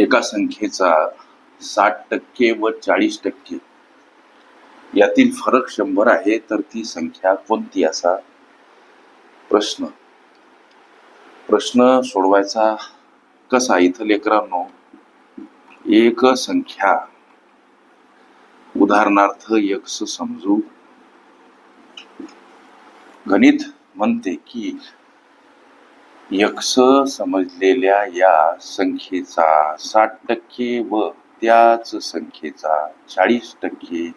एका संख्येचा साठ टक्के व चाळीस टक्के. यातील फरक शंभर आहे तर ती संख्या कोणती असा प्रश्न. प्रश्न सोडवायचा कसा इथं लेकरांनो? एक संख्या. उदाहरणार्थ यक्स समजू. गणित म्हणते की यक्ष समजलेल्या या संख्येचा साठ टक्के व त्याच संख्येचा चाळीस टक्के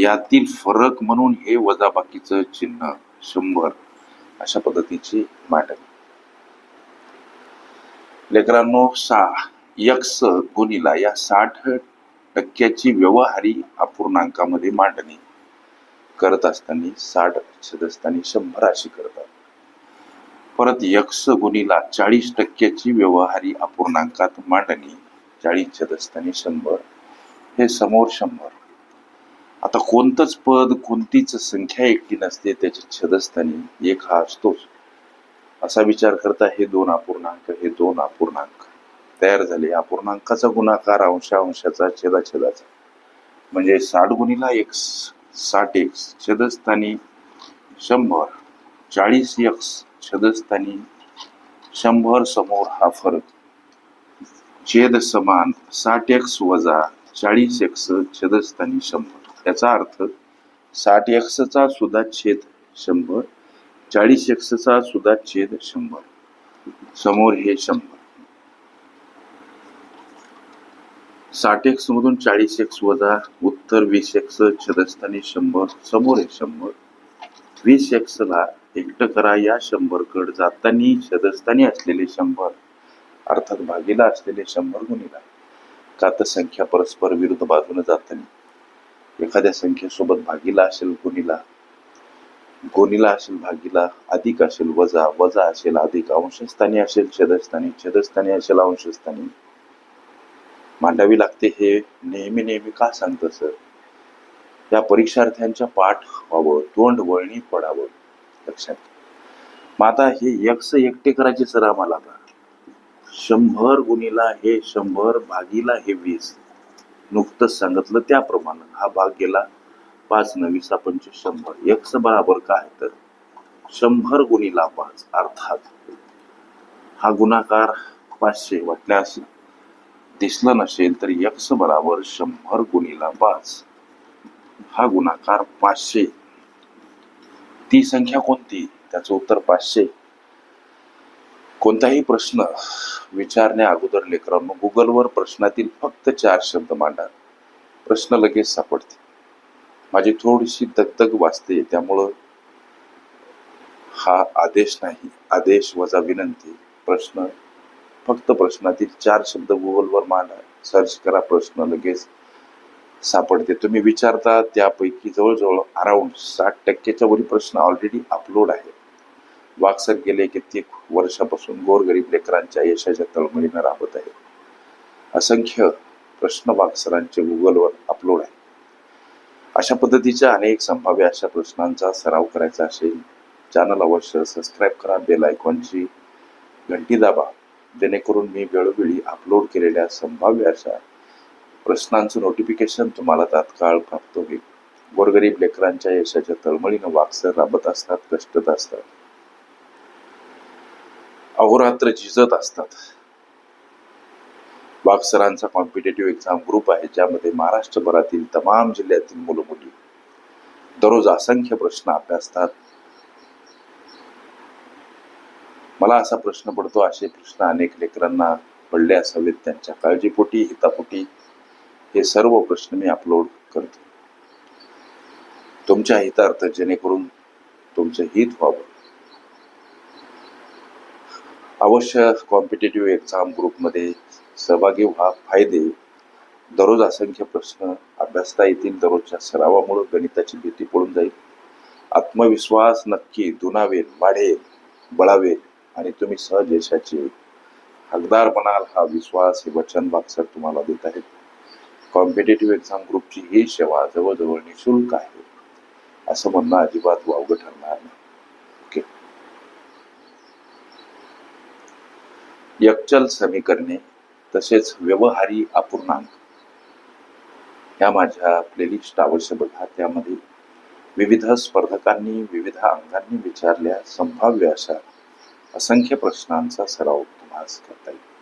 यातील फरक म्हणून हे वजाबाकीचं चिन्ह शंभर अशा पद्धतीची मांडणी लेकरांनो सा यक्ष गुणीला या साठ टक्क्याची व्यवहारी अपूर्णांकामध्ये मांडणी करत असताना साठ असताना शंभर अशी करतात परत यक्स गुणीला चाळीस टक्क्याची व्यवहारी अपूर्णांकात मांडणी चाळीस छेदस्थानी शंभर. हे समोर शंभर. आता कोणतंच पद कोणतीच संख्या एकटी नसते त्याच्या छदस्थानी एक हा असतोच. असा विचार करता हे दोन अपूर्णांक हे दोन अपूर्णांक. तयार झाले. अपूर्णांकाचा गुणाकार अंशा अंशाचा छेदाछेदाचा. म्हणजे साठ गुणीला एक साठ एक छेदस्थानी शंभर. चाळीस एक्स छदस्थानी शंभर समोर हा फरक. छेद समान साठ एक्स वजा चाळीस एक्स छदस्थानी शंभर. याचा अर्थ साठ एक्सचा सुद्धा छेद शंभर चाळीस एक्सचा सुद्धा छेद शंभर. समोर हे शंभर. साठ एक्स मधून चाळीस एक्स वजा उत्तर वीस एक्स छदस्थानी शंभर समोर हे शंभर. वीस एक्स ला एकटं करा या शंभरकड जातानी छेदस्थानी असलेले शंभर अर्थात भागीला असलेले शंभर गुणीला का तर संख्या परस्पर विरुद्ध बाजूने जातानी. एखाद्या संख्येसोबत भागीला असेल गुणीला गुणीला असेल भागीला अधिक असेल वजा वजा असेल अधिक अंशस्थानी असेल छेदस्थानी छेदस्थानी असेल अंशस्थानी. मांडावी लागते हे नेहमी नेहमी का सांगतं सर? या परीक्षार्थ्यांच्या पाठ व्हावं तोंड वळणी पडावं. लक्षात मग आता हे यक्ष एकटे करायचे सर आम्हाला आता. शंभर गुणीला हे शंभर भागीला हे वीस. नुकतंच सांगितलं त्याप्रमाणे. हा भाग गेला पाच नवीसा पंच शंभर. यक्स बराबर काय तर? शंभर गुणीला पाच. अर्थात हा गुणाकार पाचशे वाटल्यास दिसला नसेल तर यक्ष बराबर शंभर गुणीला पाच. हा गुणाकार पाचशे. ती संख्या कोणती? त्याचं उत्तर पाचशे. कोणताही प्रश्न विचारण्या अगोदर लेकरांनो गुगलवर प्रश्नातील फक्त चार शब्द मांडा. प्रश्न लगेच सापडते माझी थोडीशी दगदग वाचते त्यामुळं हा आदेश नाही. आदेश वजा विनंती. प्रश्न फक्त प्रश्नातील चार शब्द गुगलवर मांडा. सर्च करा प्रश्न लगेच. सापडते. तुम्ही विचारता त्यापैकी जवळजवळ अराऊंड साठ टक्क्याच्या वरील प्रश्न ऑलरेडी अपलोड आहे. वाक्सर गेले कित्येक वर्षापासून गोरगरीब लेकरांच्या यशाच्या तळमळीनं राबत आहे असंख्य प्रश्न वाक्सरांचे गुगलवर अपलोड आहे अशा पद्धतीच्या अनेक संभाव्य अशा प्रश्नांचा सराव करायचा असेल चॅनल अवश्य सबस्क्राईब करा बेल आयकॉनची घंटी दाबा. जेणेकरून मी वेळोवेळी अपलोड केलेल्या संभाव्य अशा प्रश्नांचं नोटिफिकेशन तुम्हाला तात्काळ प्राप्त होईल. गोरगरीब लेकरांच्या यशाच्या तळमळीनं वाक्सर राबत असतात कष्टत असतात. अहोरात्र झिजत असतात. वागसरांचा कॉम्पिटेटिव्ह एक्झाम ग्रुप आहे ज्यामध्ये महाराष्ट्रभरातील तमाम जिल्ह्यातील मुलं मुली दररोज असंख्य प्रश्न अभ्यासतात. मला असा प्रश्न पडतो असे प्रश्न अनेक लेकरांना पडले असावेत. त्यांच्या काळजीपोटी हितापोटी हे सर्व प्रश्न मी अपलोड करतो. तुमच्या हितार्थ जेणेकरून तुमचं हित व्हावं. अवश्य कॉम्पिटेटिव्ह एक्झाम ग्रुपमध्ये सहभागी व्हा. फायदे. दररोज असंख्य प्रश्न अभ्यासता येतील. दररोजच्या सरावामुळे गणिताची भीती पडून जाईल. आत्मविश्वास नक्की दुनावेल वाढेल बळावेल आणि तुम्ही सहज यशाचे हकदार बनाल हा विश्वास हे वचन बागसर तुम्हाला देत आहेत. कॉम्पिटेटिव्ह एक्झाम ग्रुपची ही सेवा जवळजवळ निशुल्क आहे. असं म्हणणं अजिबात वावगं ठरणार नाही. ओके? यक्चल समीकरणे तसेच व्यवहारी अपूर्णांक. ह्या माझ्या प्लेलिस्ट अवश्य बघा त्यामध्ये विविध स्पर्धकांनी विविध अंगांनी विचारल्या संभाव्य अशा असंख्य प्रश्नांचा सराव तुम्हाला करता येईल.